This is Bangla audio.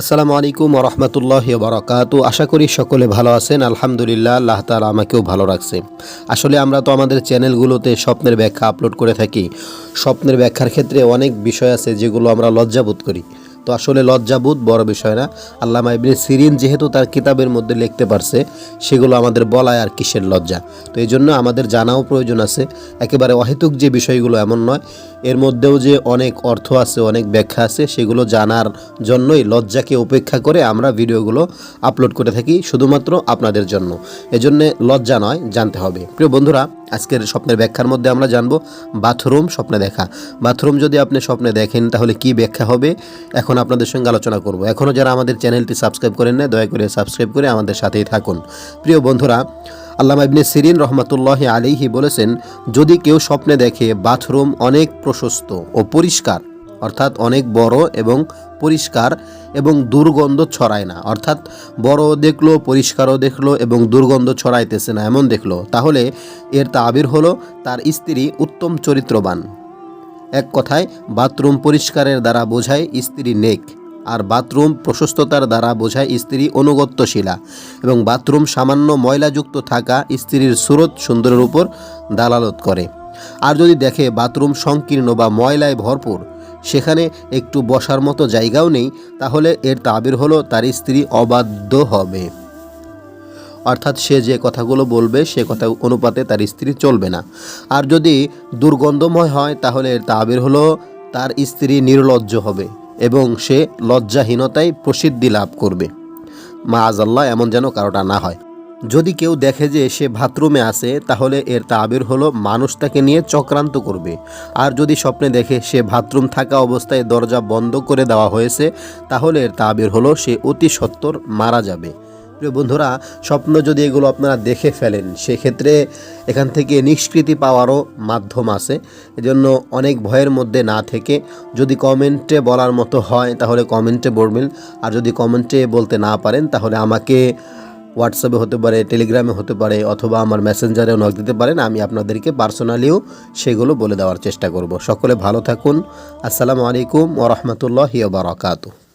আসসালামু আলাইকুম রহমতুল্লাহ বরকাত। আশা করি সকলে ভালো আছেন। আলহামদুলিল্লাহ, আল্লাহ তালা আমাকেও ভালো রাখছে। আসলে আমরা তো আমাদের চ্যানেলগুলোতে স্বপ্নের ব্যাখ্যা আপলোড করে থাকি। স্বপ্নের ব্যাখ্যার ক্ষেত্রে অনেক বিষয় আছে যেগুলো আমরা লজ্জাবোধ করি। তো আসলে লজ্জাবোধ বড় বিষয় না। আল্লামা ইবনে সিরিন যেহেতু তার কিতাবের মধ্যে লিখতে পারছে, সেগুলো আমাদের বলায় আর কিসের লজ্জা? তো এই জন্য আমাদের জানাও প্রয়োজন আছে। একেবারে অহেতুক যে বিষয়গুলো এমন নয়, এর মধ্যেও যে অনেক অর্থ আছে, অনেক ব্যাখ্যা আছে, সেগুলো জানার জন্যই লজ্জাকে উপেক্ষা করে আমরা ভিডিওগুলো আপলোড করে থাকি শুধুমাত্র আপনাদের জন্য। এজন্যে লজ্জা নয়, জানতে হবে। প্রিয় বন্ধুরা আজকের স্বপ্নের ব্যাখ্যার মধ্যে আমরা জানব বাথরুম স্বপ্নে দেখা। বাথরুম যদি আপনি স্বপ্নে দেখেন, তাহলে কি ব্যাখ্যা হবে? এখন আপনাদের সঙ্গে আলোচনা করব। এখনও যারা আমাদের চ্যানেলটি সাবস্ক্রাইব করেন না দয়া করে সাবস্ক্রাইব করে আমাদের সাথেই থাকুন। প্রিয় বন্ধুরা, আল্লামা ইবনে সিরিন রহমাতুল্লাহ আলিহি বলেছেন, যদি কেউ স্বপ্নে দেখে, বাথরুম অনেক প্রশস্ত ও পরিষ্কার অর্থাৎ অনেক বড় এবং পরিষ্কার এবং দুর্গন্ধ ছড়ায় না। অর্থাৎ বড় দেখল, পরিষ্কারও দেখল এবং দুর্গন্ধ ছড়াইতেছে না, এমন দেখল। তাহলে এর তাবির হলো তার স্ত্রী উত্তম চরিত্রবান। এক কথায়, বাথরুম পরিষ্কারের দ্বারা বোঝায় স্ত্রী নেক, আর বাথরুম প্রশস্ততার দ্বারা বোঝায় স্ত্রী অনুগত্যশীলা এবং বাথরুম সামান্য ময়লাযুক্ত থাকা স্ত্রীর সুরত সুন্দরের উপর দালালত করে। আর যদি দেখে বাথরুম সংকীর্ণ বা ময়লায় ভরপুর সেখানে একটু বসার মতো জায়গাও নেই, তাহলে এর তাবির হলো তার স্ত্রী অবাধ্য হবে। অর্থাৎ সে যে কথাগুলো বলবে, সে কথা অনুপাতে তার স্ত্রী চলবে না। আর যদি দুর্গন্ধময় হয়, তাহলে এর তাবির হলো তার স্ত্রী নির্লজ্জ হবে এবং সে লজ্জাহীনতায় প্রসিদ্ধি লাভ করবে। মা আজাল্লাহ এমন যেন কারোটা না হয়। যদি কেউ দেখে যে সে বাথরুমে আছে, তাহলে এর তাবির হলো মানুষ তাকে নিয়ে চক্রান্ত করবে। আর যদি স্বপ্নে দেখে সে বাথরুম থাকা অবস্থায় দরজা বন্ধ করে দেওয়া হয়েছে, তাহলে এর তাবির হলো সে অতি সত্বর মারা যাবে। প্রিয় বন্ধুরা, স্বপ্ন যদি এগুলো আপনারা দেখে ফেলেন, সেক্ষেত্রে এখান থেকে নিষ্কৃতি পাওয়ারও মাধ্যম আছে। এজন্য অনেক ভয়ের মধ্যে না থেকে যদি কমেন্টে বলার মতো হয়, তাহলে কমেন্টে বলবেন। আর যদি কমেন্টে বলতে না পারেন, তাহলে আমাকে হোয়াটসঅ্যাপে হতে পারে টেলিগ্রামে হতে পারে, অথবা আমার মেসেঞ্জারেও নক দিতে পারেন, আমি আপনাদেরকে পার্সোনালিও সেগুলো বলে দেওয়ার চেষ্টা করব। সকলে ভালো থাকুন। আসসালামু আলাইকুম ওরহমতুল্লাহ বারাকাতু